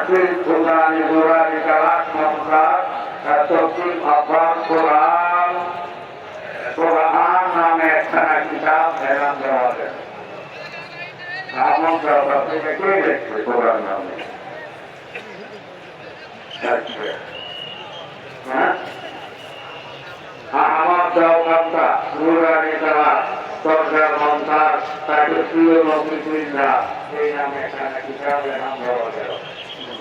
হাসিল ফুলানি নুরানি কালাক মমতাজ তফসিল আব্বাস কোরআন। কোরআন নামে একটা কিতাব এলাম দেওয়া নামে? আমার দেওয়াটা নুরানি তাকে প্রিয় নবীরা এই নামে একটা কিতাবের নাম দেওয়া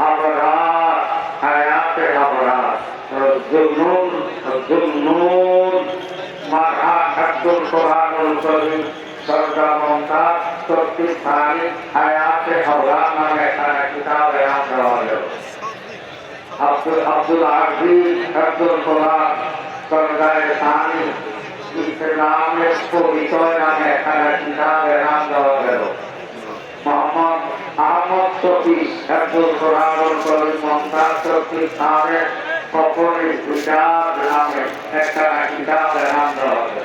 अपराध, हयात अपराध। जुनून जुनून मरहा खत्तुल कुरानुल करीम सरदा मुमताज़ चौथी थानी हयात अपराध नाम ऐसा किताब याद करवा लो अब्दुल अब्दुल आजी अब्दुल कुरान सरदा थानी इस्लाम को विषय नाम ऐसा किताब नाम करवा শক্তি একজন প্রধান করেন মন্দার শক্তি স্থানে সকলের বিচার নামে একটা কিতাব নাম দেওয়া হবে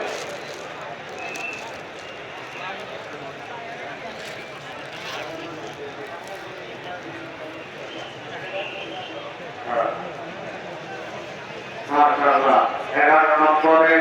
মাশাআল্লাহ এগারো নম্বরে